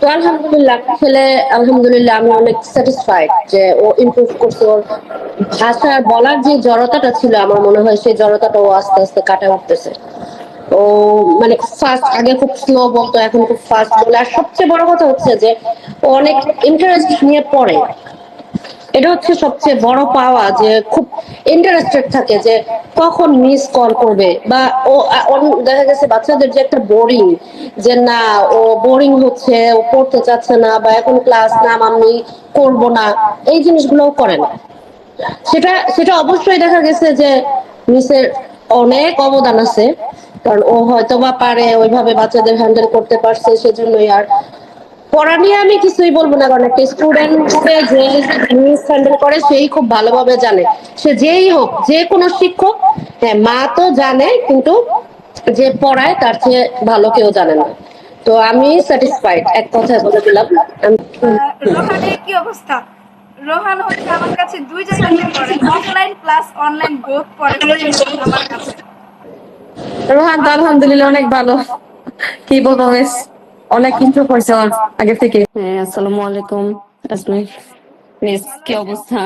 তো আলহামদুলিল্লাহ আলহামদুলিল্লাহ আমি অনেক স্যাটিসফাইড যে ও করছে। ওর ভাষা বলার যে জড়তাটা ছিল, আমার মনে হয় সেই জড়তাটা ও আস্তে আস্তে কাটা উঠতেছে। ও মানে ফাস্ট আগে খুব স্লো বলতো, এখন খুব ফাস্ট বলে। আর সবচেয়ে বড় কথা হচ্ছে যে, ও অনেক ইন্টারেস্ট নিয়ে পড়ে। এটা হচ্ছে সবচেয়ে বড় পাওয়া যে খুব ইন্টারেস্টেড থাকে যে কখন মিস কল করবে বা ও দেখা গেছে বাচ্চাদের যে একটা বোরিং যে না, ও বোরিং হচ্ছে, ও পড়তে চাচ্ছে না বা এখন ক্লাস না, আমি করব না, এই জিনিসগুলোও করে না। সেটা সেটা অবশ্যই দেখা গেছে যে মিসের অনেক অবদান আছে, কারণ ও হয়তো বা পারে ওইভাবে বাচ্চাদের হ্যান্ডেল করতে পারছে, সেজন্যই আর পড়া নিয়ে আমি কিছুই বলব না কারণ একটা স্টুডেন্টকে যে হ্যান্ডেল করে সেই খুব ভালোভাবে জানে। সে যেই হোক যে কোনো শিক্ষক হ্যাঁ মা তো জানে কিন্তু যে পড়ায় তার চেয়ে ভালো কেউ জানে না। তো আমি স্যাটিসফাইড এক কথায় বলে দিলাম। রোহানের কি অবস্থা? রোহান হচ্ছে আমার কাছে দুই জায়গাতে পড়ে। অফলাইন প্লাস অনলাইন বোথ পড়ে। আমার কাছে রোহান তো আলহামদুলিল্লাহ অনেক ভালো। কি বলব মিস অনেক হয়েছে ওর আগে থেকে। হ্যাঁ আসসালামু আলাইকুম। আসমি মিস, কি অবস্থা?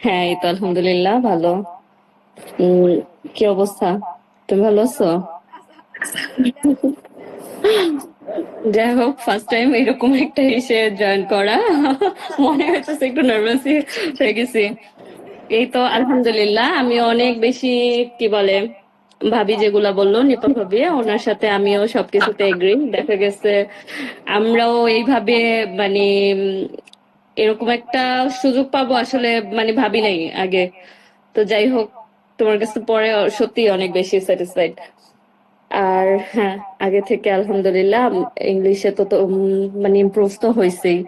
হ্যাঁ এই তো আলহামদুলিল্লাহ, ভালো। কি অবস্থা? তুমি ভালো আছো? যাই হোক ফার্স্ট টাইম এরকম একটা এসে জয়েন করা। মনে হইতেছে একটু নার্ভাস হয়ে গেছি। এই তো, আলহামদুলিল্লাহ, আমি অনেক বেশি, কি বলে ভাবি যেগুলা বলল, নিপন ভাবি, ওনার সাথে আমিও সবকিছুতে এগ্রি দেখা গেছে আমরাও এইভাবে মানে এরকম একটা সুযোগ পাবো আসলে মানে ভাবি নাই আগে। তো যাই হোক, তোমার কাছে পরে সত্যি অনেক বেশি স্যাটিসফাইড আর হ্যাঁ আগে থেকে আলহামদুলিল্লাহ ইংলিশে তো মানে ইমপ্রুভ তো হয়েছেই